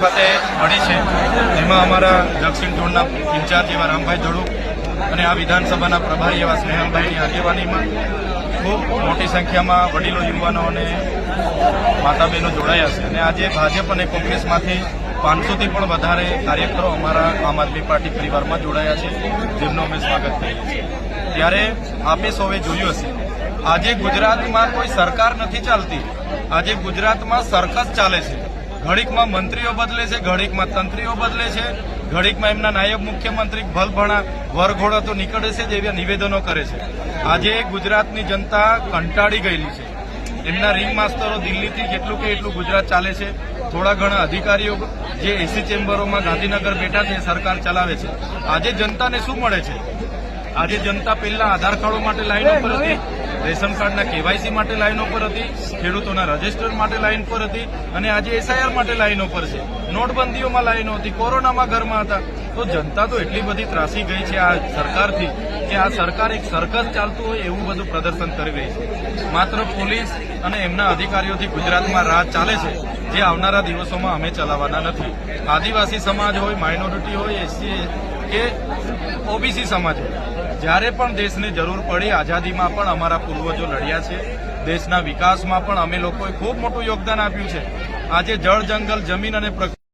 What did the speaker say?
ખાતે મળી છે. એમાં અમારા દક્ષિણ ઝોનના ઇન્ચાર્જ એવા રામભાઈ જોડુ અને આ વિધાનસભાના પ્રભારી એવા સ્નેહલભાઈની આગેવાનીમાં ખૂબ મોટી સંખ્યામાં વડીલો, યુવાનો અને માતા બહેનો જોડાયા છે. અને આજે ભાજપ અને કોંગ્રેસમાંથી પાંચસોથી પણ વધારે કાર્યકરો અમારા આમ આદમી પાર્ટી પરિવારમાં જોડાયા છે. જેમનું અમે સ્વાગત કરીએ છીએ. ત્યારે આપે સૌએ જોયું હશે, આજે ગુજરાતમાં કોઈ સરકાર નથી ચાલતી. આજે ગુજરાતમાં સરકસ ચાલે છે. ઘડીકમાં મંત્રીઓ બદલે છે, ઘડીકમાં તંત્રીઓ બદલે છે. ઘડીકમાં એમના નાયબ મુખ્યમંત્રી ભલભણા વરઘોડા તો નીકળે છે જેવા નિવેદનો કરે છે. આજે ગુજરાતની જનતા કંટાળી ગયેલી છે. એમના રિંગ માસ્તરો દિલ્હીથી જેટલું કે એટલું ગુજરાત ચાલે છે. થોડા ઘણા અધિકારીઓ જે એસી ચેમ્બરોમાં ગાંધીનગર બેઠા છે, સરકાર ચલાવે છે. આજે જનતાને શું મળે છે? આજે જનતા પહેલા આધાર કાર્ડો માટે લાઈન ઉપર હતી. રેશન કાર્ડના કેવાયસી માટે લાઇનો પર હતી, ખેડૂતોના રજિસ્ટર માટે લાઇન પર હતી અને આજે એસઆઈઆર માટે લાઇનો પર છે. નોટબંધીઓમાં લાઇનો હતી, કોરોનામાં ઘરમાં હતા. તો જનતા તો એટલી બધી ત્રાસી ગઈ છે આ સરકારથી કે આ સરકાર એક સરકસ ચાલતું હોય એવું બધું પ્રદર્શન કરી રહી છે. માત્ર પોલીસ અને એમના અધિકારીઓથી ગુજરાતમાં રાહ ચાલે છે, જે આવનારા દિવસોમાં અમે ચલાવવાના નથી. આદિવાસી સમાજ હોય માઇનોરિટી હોય એસસી કે ઓબીસી સમાજ હોય. જ્યારે પણ દેશને જરૂર પડી આઝાદીમાં પણ અમારા પૂર્વજો લડ્યા છે. દેશના વિકાસમાં પણ અમે લોકોએ ખૂબ મોટું યોગદાન આપ્યું છે. આજે જળ, જંગલ, જમીન અને